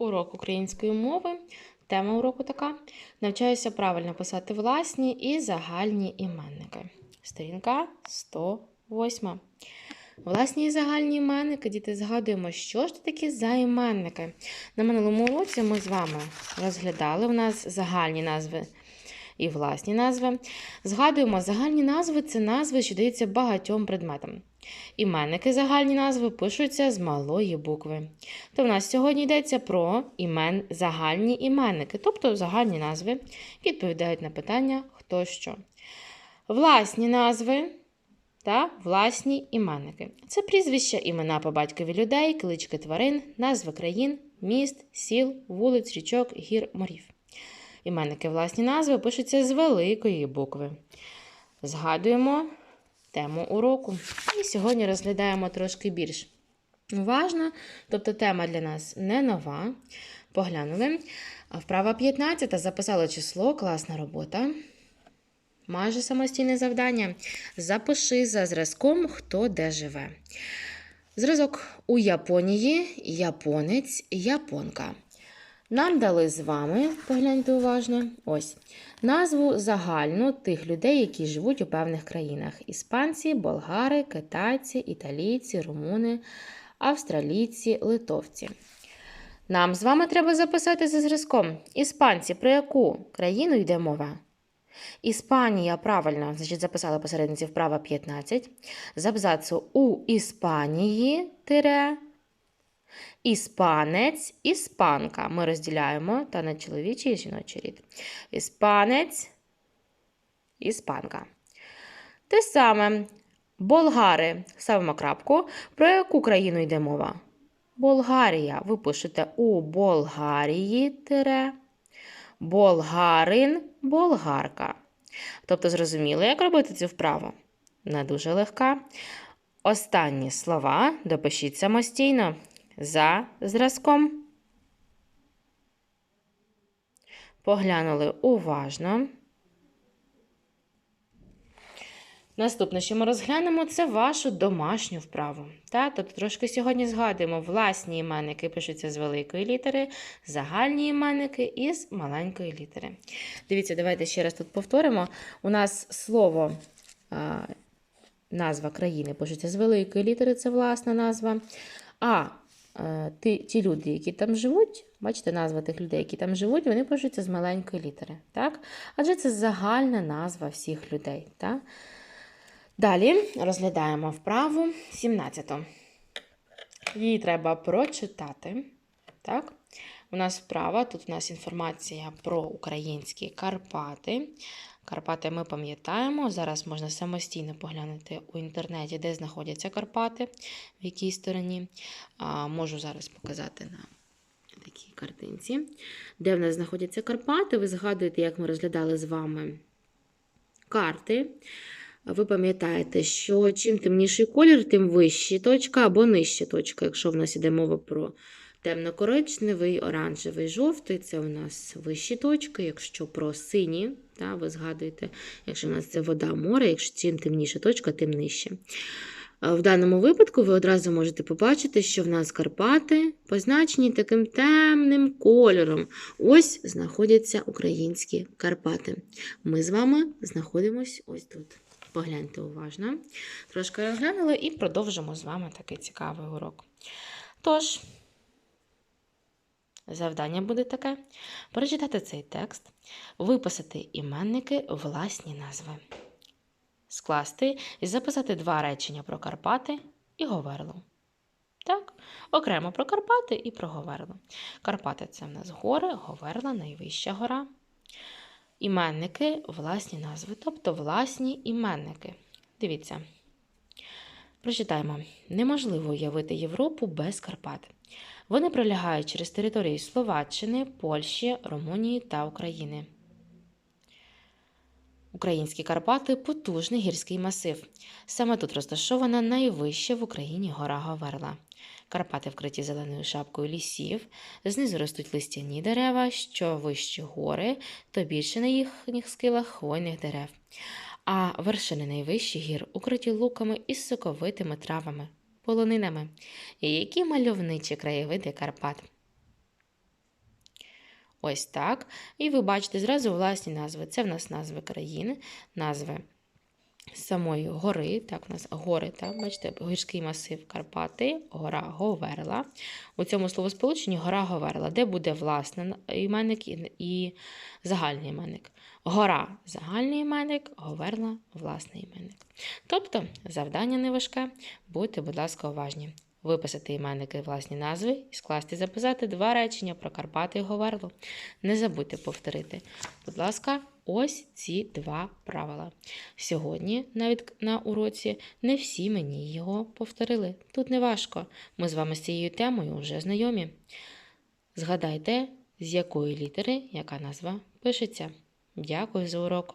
Урок української мови. Тема уроку така: навчаюся правильно писати власні і загальні іменники. Сторінка 108. Власні і загальні іменники, діти, згадуємо, що ж це такі за іменники. На минулому уроці ми з вами розглядали у нас загальні назви і власні назви. Згадуємо, загальні назви це назви, що даються багатьом предметам. Іменники загальні назви пишуться з малої букви. То в нас сьогодні йдеться про імен загальні іменники, тобто загальні назви, відповідають на питання хто що. Власні назви та власні іменники. Це прізвища, імена по батькові людей, клички тварин, назви країн, міст, сіл, вулиць, річок, гір, морів. Іменники власні назви пишуться з великої букви. Згадуємо тему уроку. І сьогодні розглядаємо трошки більш уважно, тобто тема для нас не нова. Поглянули. Вправа 15 записала число, класна робота. Майже самостійне завдання. Запиши за зразком, хто де живе. Зразок у Японії, японець, японка. Нам дали з вами, погляньте уважно, ось назву загальну тих людей, які живуть у певних країнах: іспанці, болгари, китайці, італійці, румуни, австралійці, литовці. Нам з вами треба записати за зразком. Іспанці, про яку країну йде мова? Іспанія правильно, значить, записали посередниці вправа 15. З абзацу у Іспанії тире Іспанець, іспанка. Ми розділяємо та на чоловічий і жіночий рід. Іспанець, іспанка. Те саме. Болгари. Ставимо крапку. Про яку країну йде мова? Болгарія. Ви пишете у Болгарії тире. Болгарин, болгарка. Тобто, зрозуміло, як робити цю вправу? Не дуже легка. Останні слова допишіть самостійно за зразком. Поглянули уважно. Наступне, що ми розглянемо, це вашу домашню вправу. Так? Тобто трошки сьогодні згадуємо власні іменники пишуться з великої літери, загальні іменники із маленької літери. Дивіться, давайте ще раз тут повторимо. У нас слово, назва країни пишеться з великої літери, це власна назва. А е, ті, ті люди, які там живуть, бачите, назва тих людей, які там живуть, вони пишуться з маленької літери. Так? Адже це загальна назва всіх людей. Так? Далі розглядаємо вправу 17. Її треба прочитати. Так? У нас вправа, тут у нас інформація про українські Карпати. Карпати ми пам'ятаємо. Зараз можна самостійно поглянути у інтернеті, де знаходяться Карпати, в якій стороні. А, Можу зараз показати на такій картинці. Де в нас знаходяться Карпати. Ви згадуєте, як ми розглядали з вами карти. Ви пам'ятаєте, що чим темніший колір, тим вища точка або нижча точка, якщо в нас іде мова про темно-коричневий, оранжевий, жовтий, це у нас вищі точки. Якщо про сині, та, ви згадуєте, якщо в нас це вода, море, якщо чим темніша точка, тим нижче. В даному випадку ви одразу можете побачити, що в нас Карпати позначені таким темним кольором. Ось знаходяться українські Карпати. Ми з вами знаходимося ось тут. Погляньте уважно. Трошки розглянули і продовжимо з вами такий цікавий урок. Тож, завдання буде таке: прочитати цей текст, виписати іменники власні назви, скласти і записати два речення про Карпати і Говерло. Так, окремо про Карпати і про Говерло. Карпати це в нас гори, Говерла найвища гора. Іменники власні назви, тобто власні іменники. Дивіться. Прочитаємо. Неможливо уявити Європу без Карпат. Вони пролягають через території Словаччини, Польщі, Румунії та України. Українські Карпати потужний гірський масив. Саме тут розташована найвища в Україні гора Говерла. Карпати вкриті зеленою шапкою лісів, знизу ростуть листяні дерева, що вищі гори, то більше на їхніх скилах хвойних дерев. А вершини найвищих гір укриті луками із соковитими травами, полонинами. Які мальовничі краєвиди Карпат. Ось так. І ви бачите зразу власні назви. Це в нас назви країни, назви самої гори. Так, у нас гори, так, бачите, гірський масив Карпати, гора Говерла. У цьому словосполученні гора Говерла, де буде власний іменник і, загальний іменник. Гора загальний іменник, Говерла власний іменник. Тобто завдання не важке, будьте, будь ласка, уважні. Виписати іменники власні назви і скласти записати два речення про Карпати і Говерло. Не забудьте повторити. Будь ласка, ось ці два правила. Сьогодні, навіть на уроці, не всі мені його повторили. Тут не важко. Ми з вами з цією темою вже знайомі. Згадайте, з якої літери яка назва пишеться. Дякую за урок.